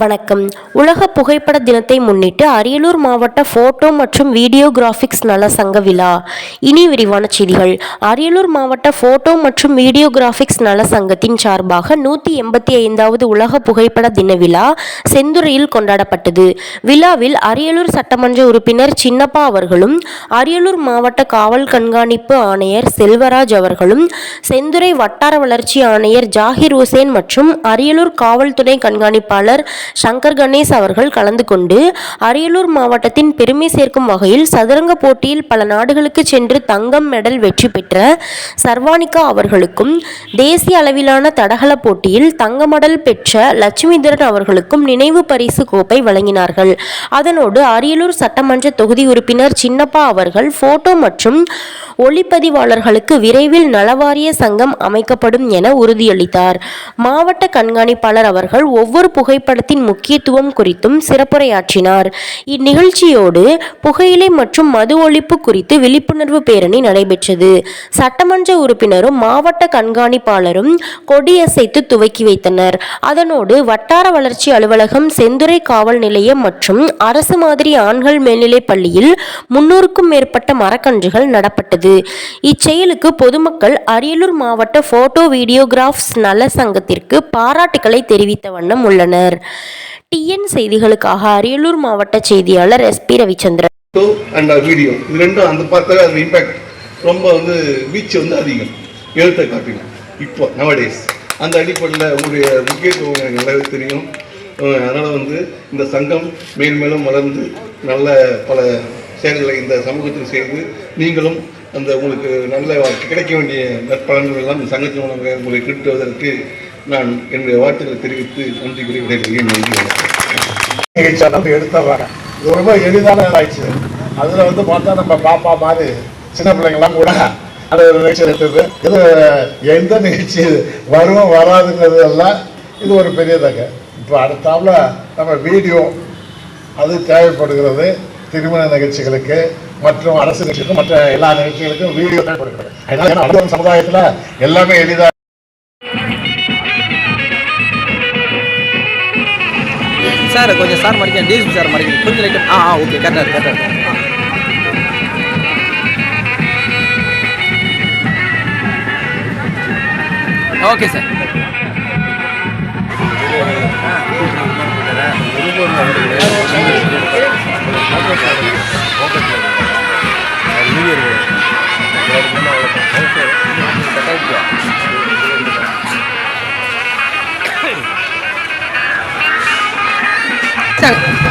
வணக்கம். உலக புகைப்பட தினத்தை முன்னிட்டு அரியலூர் மாவட்ட போட்டோ மற்றும் வீடியோகிராஃபிக்ஸ் நல சங்க விழா. இனி விரிவான செய்திகள். அரியலூர் மாவட்ட போட்டோ மற்றும் வீடியோகிராஃபிக்ஸ் நல சங்கத்தின் சார்பாக நூற்றி எண்பத்தி ஐந்தாவது உலக புகைப்பட தின விழா செந்துறையில் கொண்டாடப்பட்டது. விழாவில் அரியலூர் சட்டமன்ற உறுப்பினர் சின்னப்பா அவர்களும் அரியலூர் மாவட்ட காவல் கண்காணிப்பு ஆணையர் செல்வராஜ் அவர்களும் செந்துறை வட்டார வளர்ச்சி ஆணையர் ஜாகிர் ஹுசேன் மற்றும் அரியலூர் காவல்துறை கண்காணிப்பாளர் சங்கர் கணேஷ் அவர்கள் கலந்து கொண்டு அரியலூர் மாவட்டத்தின் பெருமை சேர்க்கும் வகையில் சதுரங்க போட்டியில் பல நாடுகளுக்கு சென்று தங்கம் மெடல் வெற்றி பெற்ற சர்வானிகா அவர்களுக்கும் தேசிய அளவிலான தடகள போட்டியில் தங்க மெடல் பெற்ற லட்சுமிதரன் அவர்களுக்கும் நினைவு பரிசு கோப்பை வழங்கினார்கள். அதனோடு அரியலூர் சட்டமன்ற தொகுதி உறுப்பினர் சின்னப்பா அவர்கள் போட்டோ மற்றும் ஒளிப்பதிவாளர்களுக்கு விரைவில் நலவாரிய சங்கம் அமைக்கப்படும் என உறுதியளித்தார். மாவட்ட கண்காணிப்பாளர் அவர்கள் ஒவ்வொரு புகைப்படத்தின் முக்கியத்துவம் குறித்தும் சிறப்புரையாற்றினார். இந்நிகழ்ச்சியோடு புகையிலை மற்றும் மது ஒழிப்பு குறித்து விழிப்புணர்வு பேரணி நடைபெற்றது. சட்டமன்ற உறுப்பினரும் மாவட்ட கண்காணிப்பாளரும் கொடியசைத்து துவக்கி வைத்தனர். அதனோடு வட்டார வளர்ச்சி அலுவலகம் செந்துறை காவல் நிலையம் மற்றும் அரசு மாதிரி ஆண்கள் மேல்நிலைப் பள்ளியில் முன்னூறுக்கும் மேற்பட்ட மரக்கன்றுகள் நடப்பட்டது. இச்செயலுக்கு பொதுமக்கள் அரியலூர் மாவட்ட போட்டோ வீடியோகிராஃப்ஸ் நல சங்கத்திற்கு பாராட்டுக்களை தெரிவித்த வண்ணம் உள்ளனர். டிஎன் செய்திகளுக்காக அரியலூர் மாவட்ட செய்தியாளர் எஸ்பி ரவிச்சந்திரன். அண்ட் வீடியோ இது ரெண்டும் அந்த பார்த்தாலே அது இம்பேக்ட் ரொம்ப வந்து வீச்சு வந்து அதிகம். எழுத்தை காட்டிலும் இப்போ நவடேஸ் அந்த அடிப்படையில் உங்களுடைய முக்கியத்துவம் எனக்கு நல்லாவே தெரியும். அதனால் வந்து இந்த சங்கம் மேல் மேலும் வளர்ந்து நல்ல பல செயல்களை இந்த சமூகத்தில் செய்து நீங்களும் அந்த உங்களுக்கு நல்ல கிடைக்க வேண்டிய நற்பலன்கள் எல்லாம் இந்த சங்கத்தின் மூலமாக உங்களை கிட்டுவதற்கு நான் என்னுடைய வாழ்த்துக்களை தெரிவித்து நன்றி கூறி விடைபெறுகிறேன். நன்றி வணக்கம். எடுத்துடுறாங்க இது ரொம்ப எளிதான ஆயிடுச்சு அதில் வந்து பார்த்தா நம்ம பாப்பா மாதிரி சின்ன பிள்ளைங்கள்லாம் கூட அது ஒரு நிகழ்ச்சி எடுத்தது இது எந்த நிகழ்ச்சி வரும் வராதுங்கிறது எல்லாம் இது ஒரு பெரியதாக இப்போ அடுத்தாப்புல நம்ம வீடியோ அது தேவைப்படுகிறது. திருமண நிகழ்ச்சிகளுக்கு மற்றும் அரசு நிகழ்ச்சிகளுக்கு மற்ற எல்லா நிகழ்ச்சிகளுக்கும் வீடியோ தேவைப்படுகிறது அதனால ஏன்னா அடுத்த சமுதாயத்தில் எல்லாமே எளிதாக சார் கொஞ்சம் சார் மடிக்க டிஎஸ்பி சார் மடிக்க கொஞ்சம் லைட்டாக ஆ ஆ ஓகே கரெக்டாக கரெக்டாக ஓகே சார் சார்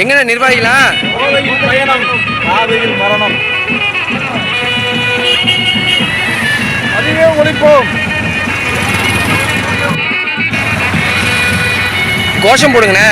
எங்கண்ணா நிர்வாகிகளா? பயணம் பாதையில் மரணம். அதுவே ஒழிப்போம் கோஷம் போடுங்கண்ணே.